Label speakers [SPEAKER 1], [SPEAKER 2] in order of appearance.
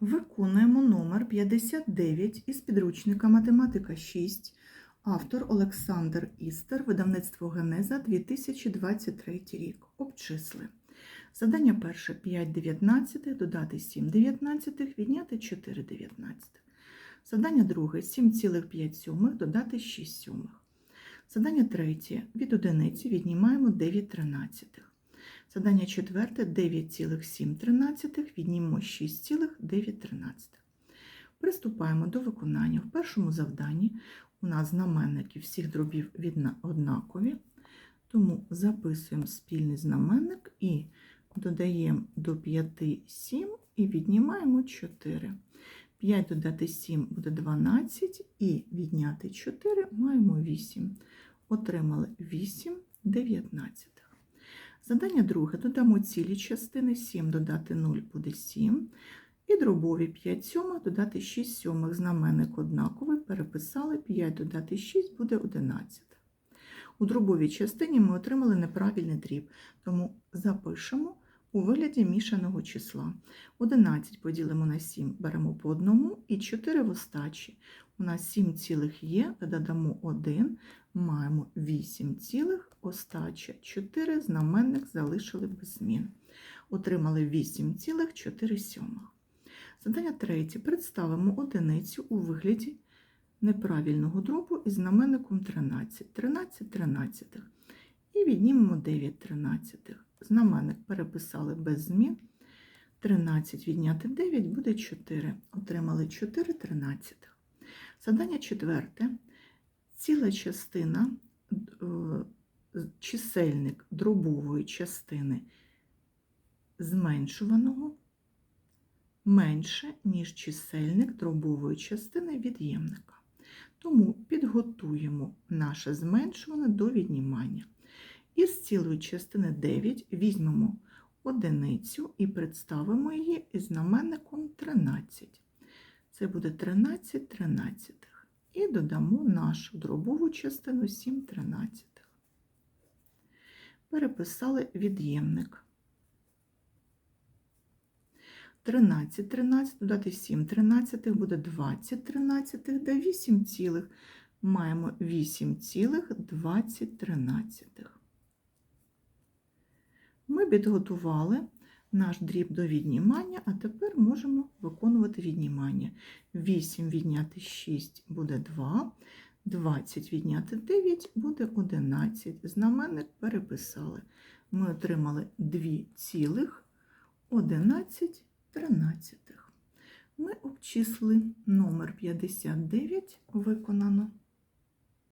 [SPEAKER 1] Виконуємо номер 59 із підручника Математика 6. Автор Олександр Істер, видавництво Генеза 2023 рік. Обчисли. Задання перше 5 19, додати 7 19, відняти 4 19. Задання друге 7,5 сьомих, додати 6 сьомих. Задання третє від одиниці віднімаємо 9 тринадцятих. Задання четверте 9,7 віднімемо 6,9. Приступаємо до виконання. В першому завданні у нас знаменники всіх дробів однакові, тому записуємо спільний знаменник і додаємо до 5 7 і віднімаємо 4. 5 додати 7 буде 12 і відняти 4 маємо 8. Отримали 8 19. Задання друге. Додамо цілі частини. 7 додати 0 буде 7. І дробові 5 сьомих додати 6 сьомих. Знаменник однаковий. Переписали 5 додати 6 буде 11. У дробовій частині ми отримали неправильний дріб, тому запишемо у вигляді мішаного числа. 11 поділимо на 7, беремо по одному і 4 в остачі. У нас 7 цілих є, додамо 1, маємо 8 цілих, остача 4, знаменник залишили без змін. Отримали 8 цілих 4 сьомих. Задання третє. Представимо одиницю у вигляді неправильного дробу із знаменником 13. 13 тринадцятих. І віднімемо 9 тринадцятих. Знаменник переписали без змін. 13 відняти 9 буде 4. Отримали 4 тринадцятих. Задання четверте. Ціла частина, е, чисельник дробової частини зменшуваного менше, ніж чисельник дробової частини від'ємника. Тому підготуємо наше зменшуване до віднімання. Із цілої частини 9 візьмемо одиницю і представимо її із знаменником 13. Це буде 13 тринадцятих. І додамо нашу дробову частину 7 тринадцятих. Переписали від'ємник. 13 13, додати 7 13 буде 20 13, де 8 цілих. Маємо 8 цілих 20 тринадцятих. Ми підготували наш дріб до віднімання, а тепер можемо виконувати віднімання. 8 відняти 6 буде 2, 20 відняти 9 буде 11. Знаменник переписали. Ми отримали 2 цілих 11 тринадцятих. Ми обчисли номер 59 виконано.